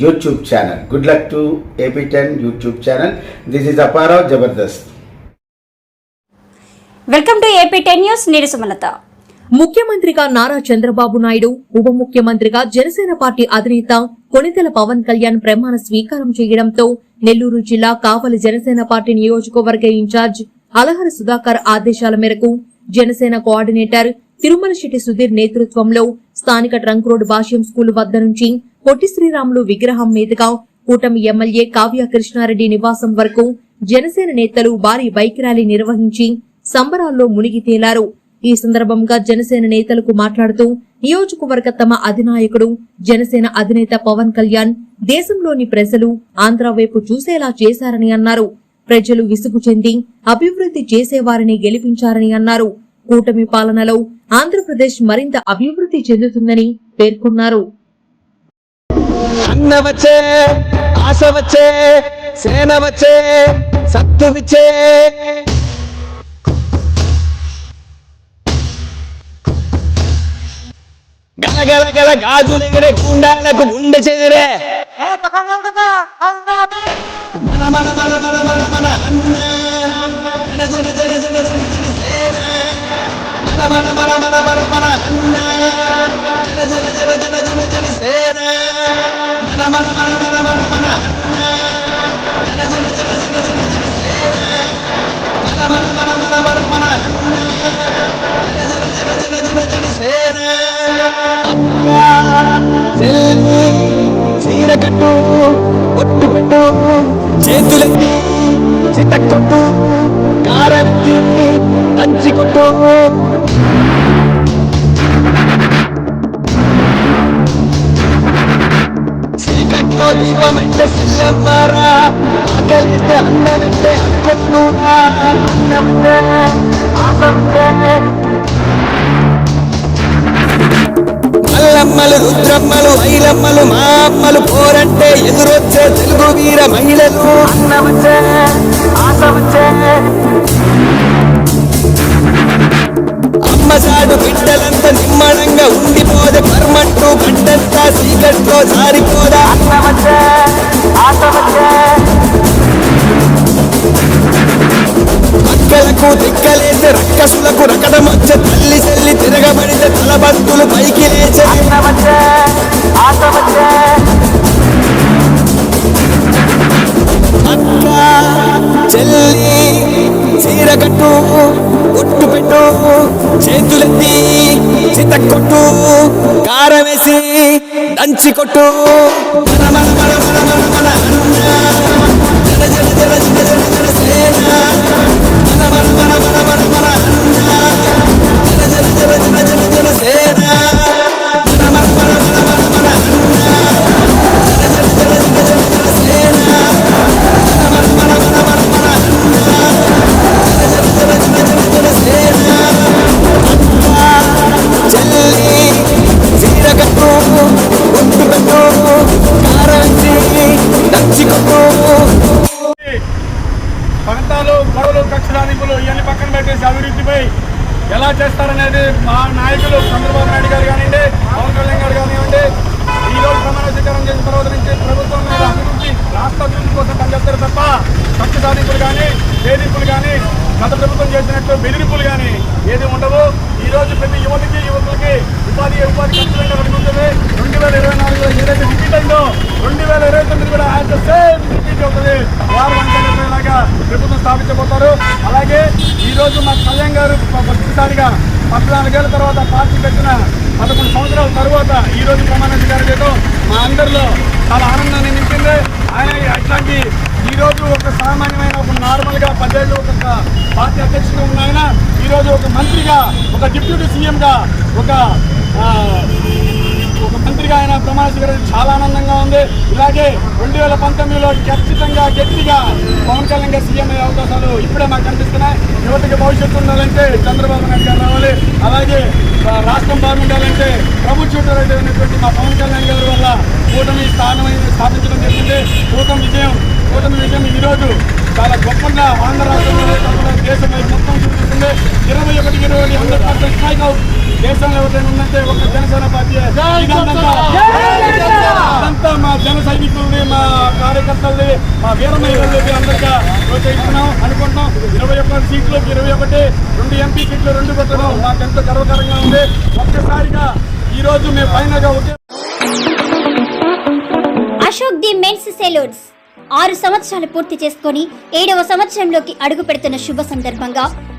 YouTube channel good luck to AP ten YouTube channel this is Aparao Jabardasth welcome to AP ten news నేను సుమలత ముఖ్యమంత్రిగా నారా చంద్రబాబు నాయుడు ఉప ముఖ్యమంత్రిగా Janasena party అధినేత కొణిదెల పవన్ కళ్యాణ్ ప్రమాణ స్వీకారం చేయడంతో నెల్లూరు జిల్లా కావలి జనసేన పార్టీ నియోజకవర్గ ఇన్ఛార్జ్ అలహర సుధాకర్ ఆదేశాల మేరకు జనసేన కోఆర్డినేటర్ తిరుమల శెట్టి సుధీర్ నేతృత్వంలో స్థానిక ట్రంక్ రోడ్ భాష్యం స్కూల్ వద్ద నుంచి పొట్టి శ్రీరాములు విగ్రహం మీదుగా కూటమి ఎమ్మెల్యే కావ్య కృష్ణారెడ్డి నివాసం వరకు జనసేన నేతలు భారీ బైక్ ర్యాలీ నిర్వహించి సంబరాల్లో మునిగి తేలారు. ఈ సందర్భంగా జనసేన నేతలకు మాట్లాడుతూ నియోజకవర్గ తమ అధినాయకుడు జనసేన అధినేత పవన్ కళ్యాణ్ దేశంలోని ప్రజలు ఆంధ్ర వైపు చూసేలా చేశారని అన్నారు. ప్రజలు విసుగు చెంది అభివృద్ధి చేసేవారిని గెలిపించారని అన్నారు. కూటమి పాలనలో ఆంధ్రప్రదేశ్ మరింత అభివృద్ధి చెందుతుందని పేర్కొన్నారు గల గల గాజులెగరే గుండాలకు గుండె చెదిరే మన మన మన మన మన మన అన్న చీరకట్టు ఒట్టు పెట్టు చేతులకి చిట్టకొట్టు కారెత్తి దంచి దీపమంటే సిల్లమ్మారా ఆకలిస్తే అన్నమంటే అక్కన్నూరా అన్నంటే ఆసంటే మల్లమ్మలు రుద్రమ్మలు ఐలమ్మలు మా అమ్మలు పోరంటే ఎదురొచ్చే తెలుగు వీర మహిళలు. అన్నవచ్చే ఆశ వచ్చే కర్మంటూ గడ్డంతా చీకట్లో జారిపోదా? అన్నవచ్చే ఆశ వచ్చే అక్కలకు దిక్కలేసే రక్కసులకు రకడమొచ్చే తల్లి చెల్లి తిరగబడితే తలబంతులు పైకి లేచే. అక్క చెల్లి చీర కట్టు ఒట్టు పెట్టు చేతులెత్తి చిత కొట్టు కారం వేసి దంచి కొట్టు. గొడవలు కక్షలాదింపులు ఇవన్నీ పక్కన పెట్టేసి అభివృద్ధిపై ఎలా చేస్తారనేది మా నాయకులు చంద్రబాబు నాయుడు గారు కానివ్వండి పవన్ కళ్యాణ్ గారు కానివ్వండి ఈ రోజు ప్రమాణ స్వీకారం చేసిన తర్వాత నుంచి ప్రభుత్వం మీద అభివృద్ధి రాష్ట్ర అభివృద్ధి కోసం పనిచేస్తారు తప్ప కక్ష సాధింపులు కానీ వేధింపులు కానీ గత ప్రభుత్వం చేసినట్టు బెదిరింపులు కానీ ఏది ఉండవు. ఈ రోజు ప్రతి యువతికి యువకులకి ఉపాధి ఉపాధి ఖర్చులు ఉంటుంది. రెండు వేల ఇరవై నాలుగులో ఏదైతే రిపీట్ అయిందో రెండు వేల ఇరవై తొమ్మిది కూడా యాజ్ ద సేమ్ రిపీట్ అవుతుంది వారు వంటలాగా ప్రభుత్వం స్థాపించబోతారు. అలాగే ఈరోజు మా కళ్యాణ్ గారు మొదటిసారిగా పద్నాలుగేళ్ళ తర్వాత పార్టీ పెట్టిన పదకొండు సంవత్సరాల తర్వాత ఈ రోజు ప్రమాణ చేయడం మా అందరిలో చాలా ఆనందాన్ని నింపింది. ఆయన అట్లాంటి ఈరోజు ఒక సామాన్యమైన ఒక నార్మల్గా పదేళ్ళు ఒక పార్టీ అధ్యక్షుడిగా ఉన్న ఆయన ఈరోజు ఒక మంత్రిగా ఒక డిప్యూటీ సీఎంగా ఒక మంత్రిగా ఆయన ప్రమాణ స్వీకారం చాలా ఆనందంగా ఉంది. ఇలాగే రెండు వేల పంతొమ్మిదిలో ఖచ్చితంగా గట్టిగా పవన్ కళ్యాణ్ గారు సీఎం అయ్యే అవకాశాలు ఇప్పుడే మాకు కనిపిస్తున్నాయి. యువతకి భవిష్యత్తు ఉండాలంటే చంద్రబాబు నాయుడు గారు రావాలి. అలాగే రాష్ట్రం బాగుండాలంటే ప్రభు చూడరైనటువంటి మా పవన్ కళ్యాణ్ గారి వల్ల కూటమి స్థానం స్థాపించడం జరిగింది. కూటమి విజయం కూటమి విజయం ఈరోజు చాలా గొప్పగా ఆంధ్ర రాష్ట్రంలో కాకుండా దేశం మొత్తం చూపిస్తుంది. ఇరవై ఒకటి ఇరవై ఒకటి హండ్రెడ్ పర్సెంట్ స్ట్రైక్ అవుట్. దేశంలో ఎవరైనా ఉందంటే ఒక జనసేన! పార్టీ ఇదంతా మా జన సైనికుల్ని మా కార్యకర్తల్ని మా అందరిగా ప్రోత్సహిస్తున్నాం అనుకుంటున్నాం. ఇరవై ఒక్క సీట్లోకి ఇరవై ఒకటి రెండు ఎంపీ సీట్లు రెండు పెట్టడం మాకెంతో గర్వకరంగా ఉంది. ఒక్కసారిగా ఈ రోజు మేము ఫైనల్గా okay Ashok the men's salons. ఆరు సంవత్సరాలు పూర్తి చేసుకొని ఏడవ సంవత్సరంలోకి అడుగు పెడుతున్న శుభ సందర్భంగా